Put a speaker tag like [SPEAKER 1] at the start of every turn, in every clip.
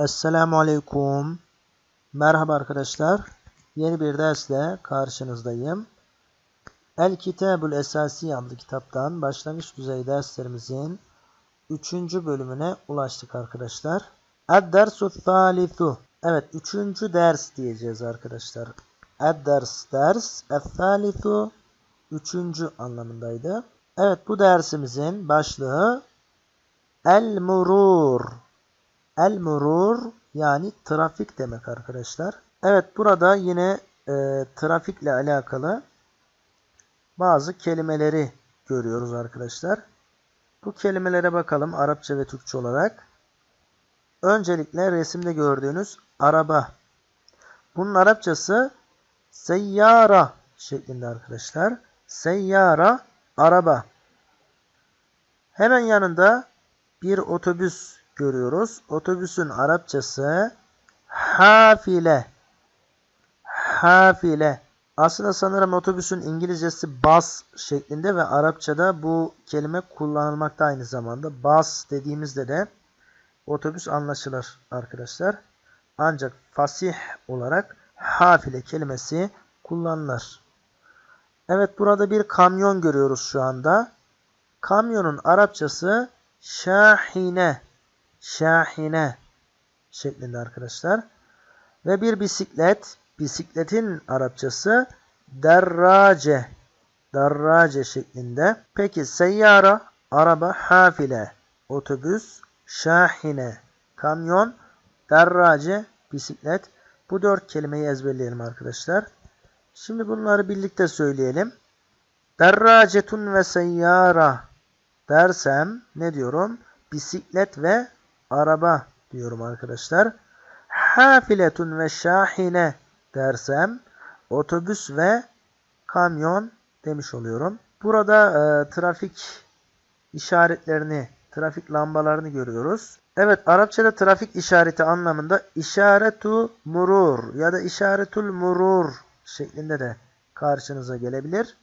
[SPEAKER 1] Esselamu Aleyküm. Merhaba arkadaşlar. Yeni bir dersle karşınızdayım. El Kitabul Esasi adlı kitaptan başlangıç düzey derslerimizin 3. bölümüne ulaştık arkadaşlar. Ed-dersu thalithu. Evet 3. ders diyeceğiz arkadaşlar. Ed-ders ders. Ed-thalithu 3. anlamındaydı. Evet bu dersimizin başlığı El-murur. El-murur yani trafik demek arkadaşlar. Evet burada yine e, trafikle alakalı bazı kelimeleri görüyoruz arkadaşlar. Bu kelimelere bakalım Arapça ve Türkçe olarak. Öncelikle resimde gördüğünüz araba. Bunun Arapçası seyyara şeklinde arkadaşlar. Seyyara araba. Hemen yanında bir otobüs görüyoruz. Otobüsün Arapçası hafile. Hafile. Aslında sanırım otobüsün İngilizcesi bus şeklinde ve Arapçada bu kelime kullanılmakta aynı zamanda. Bus dediğimizde de otobüs anlaşılır arkadaşlar. Ancak fasih olarak hafile kelimesi kullanılır. Evet burada bir kamyon görüyoruz şu anda. Kamyonun Arapçası şahine. Şahine şeklinde arkadaşlar. Ve bir bisiklet. Bisikletin Arapçası derrace. Derrace şeklinde. Peki seyyara, araba, hafile, otobüs, şahine, kamyon, derrace, bisiklet. Bu dört kelimeyi ezberleyelim arkadaşlar. Şimdi bunları birlikte söyleyelim. Derracetun ve seyyara dersem ne diyorum? Bisiklet ve araba diyorum arkadaşlar. Hafiletun ve şahine dersem otobüs ve kamyon demiş oluyorum. Burada e, trafik işaretlerini, trafik lambalarını görüyoruz. Evet Arapçada trafik işareti anlamında işaretu murur ya da işaretul murur şeklinde de karşınıza gelebilir.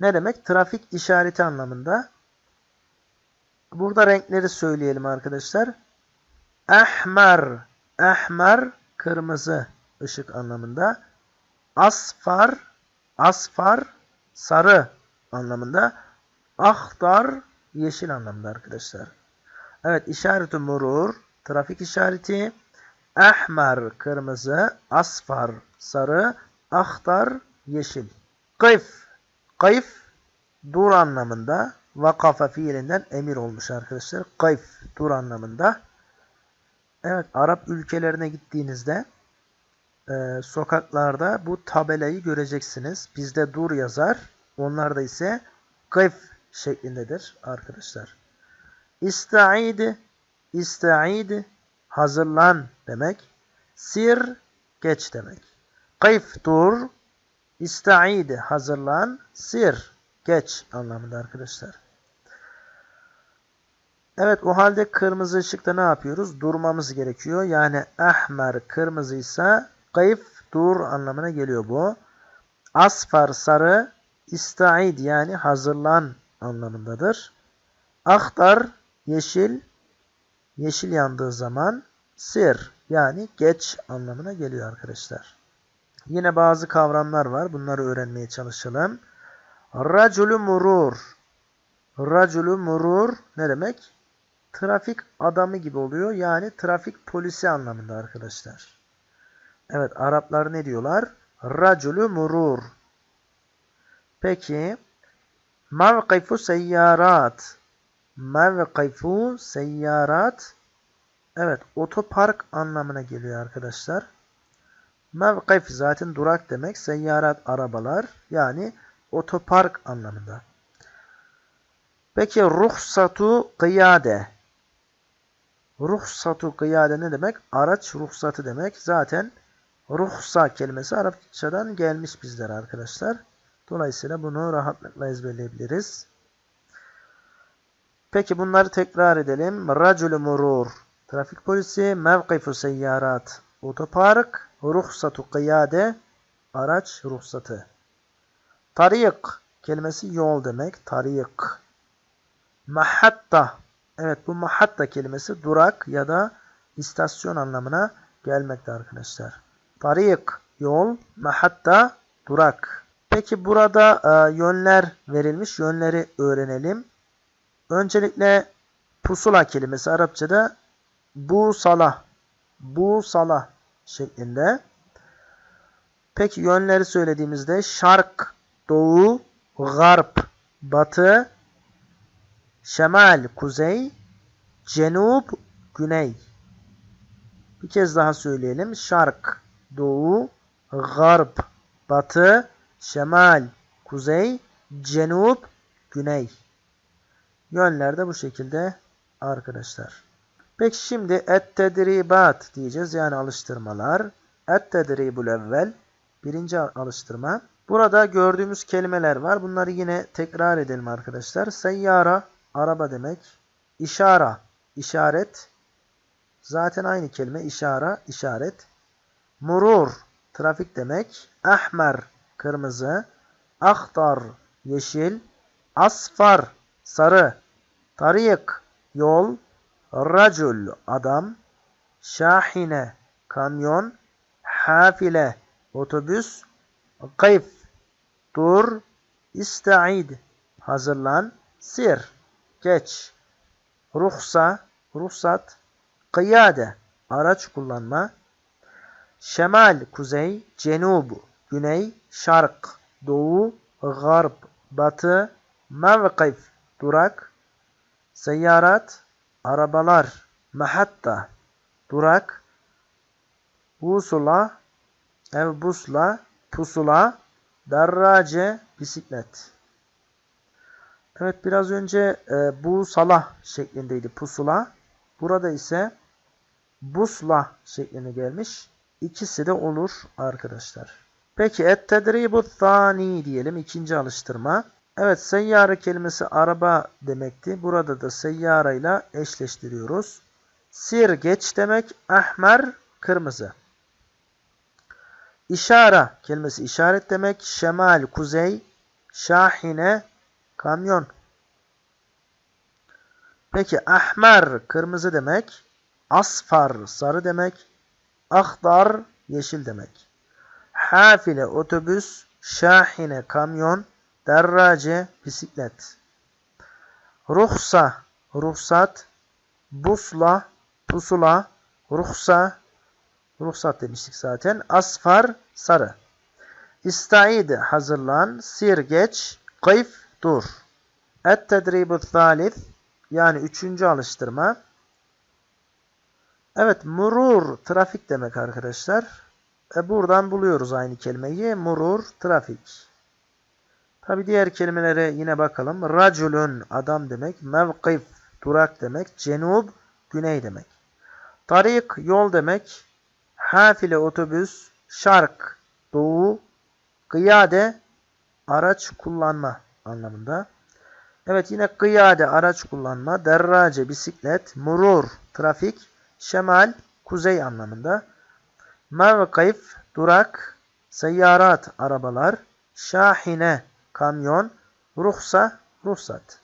[SPEAKER 1] Ne demek? Trafik işareti anlamında. Burada renkleri söyleyelim arkadaşlar. Ahmar, ahmar kırmızı ışık anlamında. Asfar, asfar sarı anlamında. Ahtar yeşil anlamında arkadaşlar. Evet işareti murur trafik işareti. Ahmar kırmızı, asfar sarı, ahtar yeşil. Kayf, kayf dur anlamında. Vakafa fiilinden emir olmuş arkadaşlar. Kayf dur anlamında. Evet Arap ülkelerine gittiğinizde e, sokaklarda bu tabelayı göreceksiniz. Bizde dur yazar. Onlarda ise kayf şeklindedir arkadaşlar. İsta'id, ista'id hazırlan demek. Sir geç demek. Kayf dur, ista'id hazırlan, sir geç anlamında arkadaşlar. Evet o halde kırmızı ışıkta ne yapıyoruz? Durmamız gerekiyor. Yani ahmer kırmızıysa kayf dur anlamına geliyor bu. Asfar sarı ista'id yani hazırlan anlamındadır. Ahtar yeşil yeşil yandığı zaman sir yani geç anlamına geliyor arkadaşlar. Yine bazı kavramlar var. Bunları öğrenmeye çalışalım. Raculu murur. Raculu murur ne demek? Trafik adamı gibi oluyor. Yani trafik polisi anlamında arkadaşlar. Evet Araplar ne diyorlar? Raculu murur. Peki mevkifu seyyarat. Mevkifu seyyarat. Evet otopark anlamına geliyor arkadaşlar. Mevkif zaten durak demek. Seyyarat arabalar yani otopark anlamında. Peki ruhsatu kıyade. Ruhsatu kıyade ne demek? Araç ruhsatı demek. Zaten ruhsa kelimesi Arapçadan gelmiş bizlere arkadaşlar. Dolayısıyla bunu rahatlıkla ezberleyebiliriz. Peki bunları tekrar edelim. Racul murur. Trafik polisi. Mevkifu seyyarat. Otopark. Ruhsatu kıyade. Araç ruhsatı. Tarik kelimesi yol demek. Tarik. Mahatta. Evet bu mahatta kelimesi durak ya da istasyon anlamına gelmekte arkadaşlar. Tarik yol, mahatta durak. Peki burada e, yönler verilmiş. Yönleri öğrenelim. Öncelikle pusula kelimesi Arapçada bu sala, bu sala şeklinde. Peki yönleri söylediğimizde şark, doğu, garp, batı, şemal, kuzey, cenub, güney. Bir kez daha söyleyelim. Şark, doğu, garp, batı, şemal, kuzey, cenub, güney. Yönler de bu şekilde arkadaşlar. Peki şimdi et-tedribat diyeceğiz. Yani alıştırmalar. Et-tedribul evvel. Birinci alıştırma. Burada gördüğümüz kelimeler var. Bunları yine tekrar edelim arkadaşlar. Seyyara, araba demek. İşara, işaret. Zaten aynı kelime. İşara, işaret. Murur, trafik demek. Ahmer, kırmızı. Ahtar, yeşil. Asfar, sarı. Tarik, yol. Racul, adam. Şahine, kamyon. Hafile, otobüs. Kayf, dur. İsta'id, hazırlan. Sir, geç. Ruhsa, ruhsat. Kıyade, araç kullanma. Şemal, kuzey. Cenub, güney. Şark, doğu. Garb, batı. Mevkif, durak. Seyyarat, arabalar. Mahatta, durak. Busula, ev busla, pusula. Darrace, bisiklet. Evet biraz önce e, bu salah şeklindeydi pusula. Burada ise busla şekline gelmiş. İkisi de olur arkadaşlar. Peki et tedribu thani diyelim ikinci alıştırma. Evet seyyare kelimesi araba demekti. Burada da seyyara ile eşleştiriyoruz. Sir geç demek. Ahmer kırmızı. İşara kelimesi işaret demek. Şemal kuzey. Şahine kamyon. Peki ahmer kırmızı demek. Asfar sarı demek. Ahdar yeşil demek. Hafile otobüs. Şahine kamyon. Derrace bisiklet. Ruhsa ruhsat. Busla pusula. Ruhsa ruhsat demiştik zaten. Asfar sarı. İstaid hazırlan. Sir geç. Kayf dur. Et tedribu thalith yani üçüncü alıştırma. Evet murur trafik demek arkadaşlar. E buradan buluyoruz aynı kelimeyi. Murur trafik. Tabi diğer kelimelere yine bakalım. Raculun adam demek. Mevkif durak demek. Cenub güney demek. Tarik yol demek. Hafile otobüs. Şark doğu. Kıyade araç kullanma anlamında. Evet yine kıyade araç kullanma, derrace bisiklet, murur trafik, şemal kuzey anlamında. Mevkif durak, seyyarat arabalar, şahine kamyon, ruhsa ruhsat.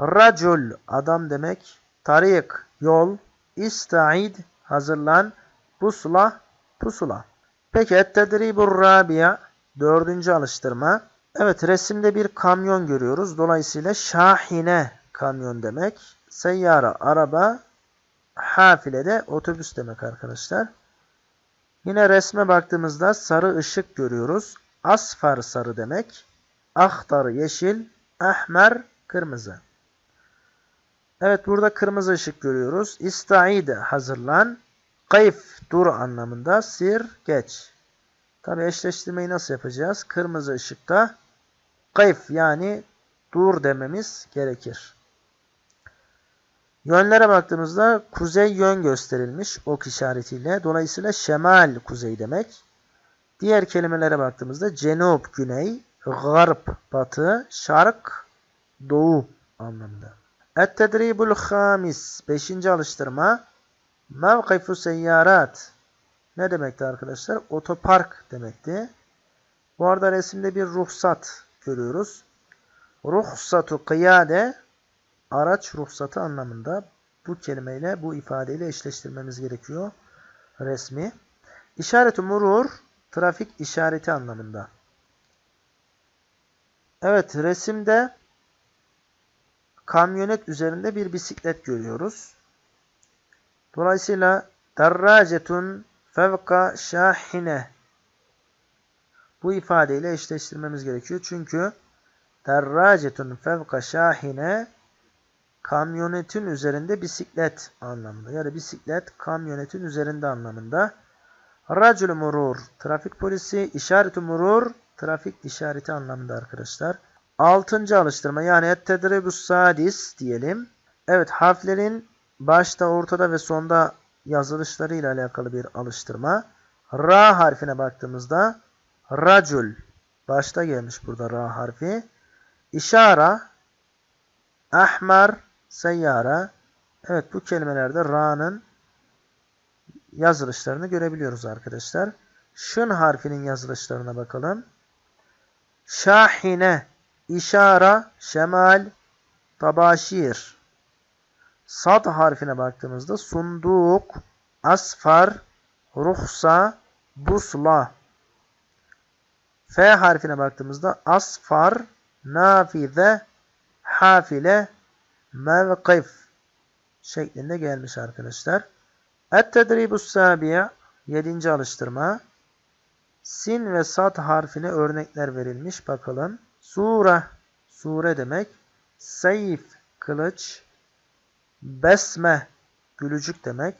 [SPEAKER 1] Racul adam demek, tarik yol, ista'id hazırlan, pusula pusula. Peki et-tedribur rabia dördüncü alıştırma. Evet resimde bir kamyon görüyoruz. Dolayısıyla şahine kamyon demek. Seyyara araba, hafile de otobüs demek arkadaşlar. Yine resme baktığımızda sarı ışık görüyoruz. Asfar sarı demek. Ahtar yeşil, ahmer kırmızı. Evet burada kırmızı ışık görüyoruz. İsta'id hazırlan. Kayf dur anlamında. Sir geç. Tabi eşleştirmeyi nasıl yapacağız? Kırmızı ışıkta kayf yani dur dememiz gerekir. Yönlere baktığımızda kuzey yön gösterilmiş ok işaretiyle. Dolayısıyla şemal kuzey demek. Diğer kelimelere baktığımızda cenub güney, garp batı, şark doğu anlamında. Et-tedribul hamis. Beşinci alıştırma. Mevkifu seyyarat. Ne demekti arkadaşlar? Otopark demekti. Bu arada resimde bir ruhsat görüyoruz. Ruhsatu kıyade araç ruhsatı anlamında. bu kelimeyle, bu ifadeyle eşleştirmemiz gerekiyor. Resmi. İşaret-i murur, trafik işareti anlamında. Evet, resimde kamyonet üzerinde bir bisiklet görüyoruz. Dolayısıyla darracetun fevka şahine bu ifadeyle eşleştirmemiz gerekiyor. Çünkü darracetun fevka şahine kamyonetin üzerinde bisiklet anlamında. Yani bisiklet kamyonetin üzerinde anlamında. Racül murur trafik polisi, işaret murur trafik işareti anlamında arkadaşlar. Altıncı alıştırma yani et-tedribus sadis diyelim. Evet harflerin başta, ortada ve sonda yazılışları ile alakalı bir alıştırma. Ra harfine baktığımızda racul başta gelmiş burada ra harfi. İşara ahmar seyyara Evet bu kelimelerde ra'nın yazılışlarını görebiliyoruz arkadaşlar. Şın harfinin yazılışlarına bakalım. Şahine, işara, şemal, tabaşir. Sad harfine baktığımızda sunduk, asfar, ruhsa, busla. F harfine baktığımızda asfar, nafize, hafile, mevkif şeklinde gelmiş arkadaşlar. Et-tedribus sabi'a 7. alıştırma. Sin ve sad harfine örnekler verilmiş. Bakalım. Sure, sure demek. Seyf, kılıç. Besme, gülücük demek.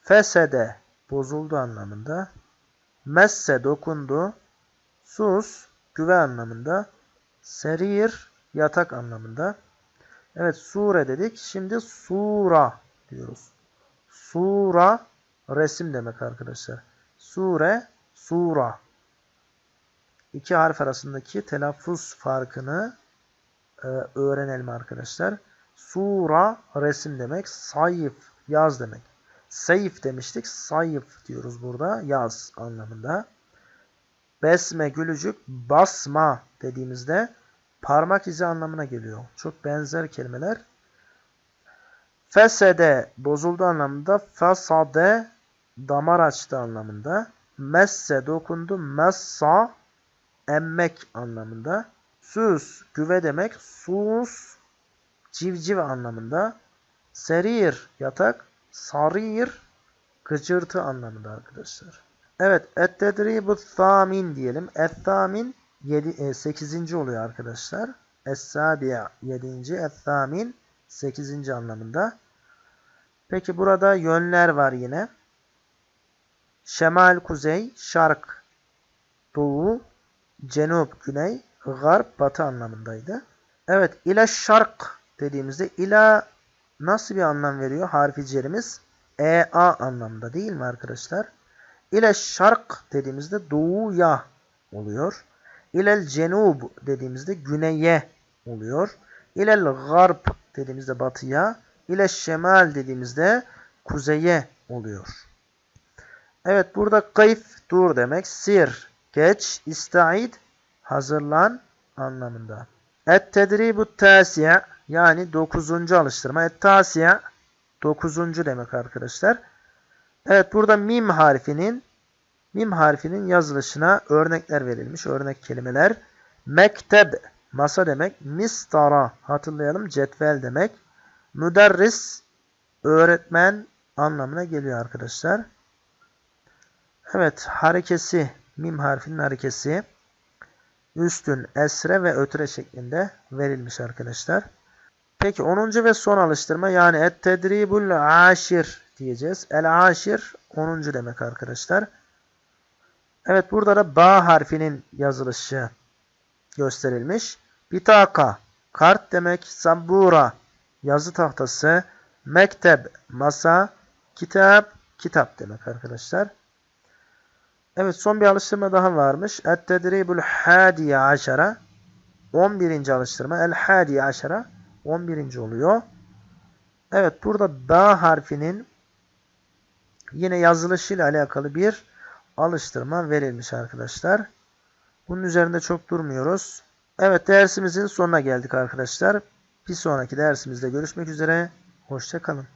[SPEAKER 1] Fesede, bozuldu anlamında. Messe, dokundu. Sus, güve anlamında. Serir, yatak anlamında. Evet, sure dedik. Şimdi sura diyoruz. Sura, resim demek arkadaşlar. Sure, sura. İki harf arasındaki telaffuz farkını e, öğrenelim arkadaşlar. Sura resim demek. Sayf yaz demek. Seyf demiştik. Sayf diyoruz burada. Yaz anlamında. Besme gülücük basma dediğimizde parmak izi anlamına geliyor. Çok benzer kelimeler. Fesede bozuldu anlamında. Fesade damar açtı anlamında. Messe dokundu. Messa emmek anlamında. Sus güve demek. Sus civciv anlamında. Serir yatak. Sarir gıcırtı anlamında arkadaşlar. Evet. Et-tedribu thamin diyelim. Et-thamin 8. oluyor arkadaşlar. Es-sabi'a 7. Et-thamin 8. anlamında. Peki burada yönler var yine. Şemal kuzey, şark doğu, cenub güney, garp batı anlamındaydı. Evet ile şark dediğimizde ila nasıl bir anlam veriyor harfi cerimiz? E-A anlamda değil mi arkadaşlar? İle şark dediğimizde doğuya oluyor. İlel cenub dediğimizde güneye oluyor. İlel garp dediğimizde batıya. İle şemal dediğimizde kuzeye oluyor. Evet burada kayf dur demek. Sir geç. İstaid hazırlan anlamında. Et tedribu tasiye yani dokuzuncu alıştırma. Et tasiye dokuzuncu demek arkadaşlar. Evet burada mim harfinin mim harfinin yazılışına örnekler verilmiş. Örnek kelimeler. Mekteb masa demek. Mistara hatırlayalım cetvel demek. Müderris öğretmen anlamına geliyor arkadaşlar. Evet harekesi mim harfinin harekesi üstün, esre ve ötre şeklinde verilmiş arkadaşlar. Peki 10. ve son alıştırma yani et tedribul aşir diyeceğiz. El aşir 10. demek arkadaşlar. Evet burada da ba harfinin yazılışı gösterilmiş. Bitaka kart demek. Sabura yazı tahtası. Mekteb masa. Kitap kitap demek arkadaşlar. Evet son bir alıştırma daha varmış. Et-tedribul hadiye aşara. 11. alıştırma. El hadiye aşara. 11. oluyor. Evet burada B harfinin yine yazılışıyla alakalı bir alıştırma verilmiş arkadaşlar. Bunun üzerinde çok durmuyoruz. Evet dersimizin sonuna geldik arkadaşlar. Bir sonraki dersimizde görüşmek üzere. Hoşçakalın.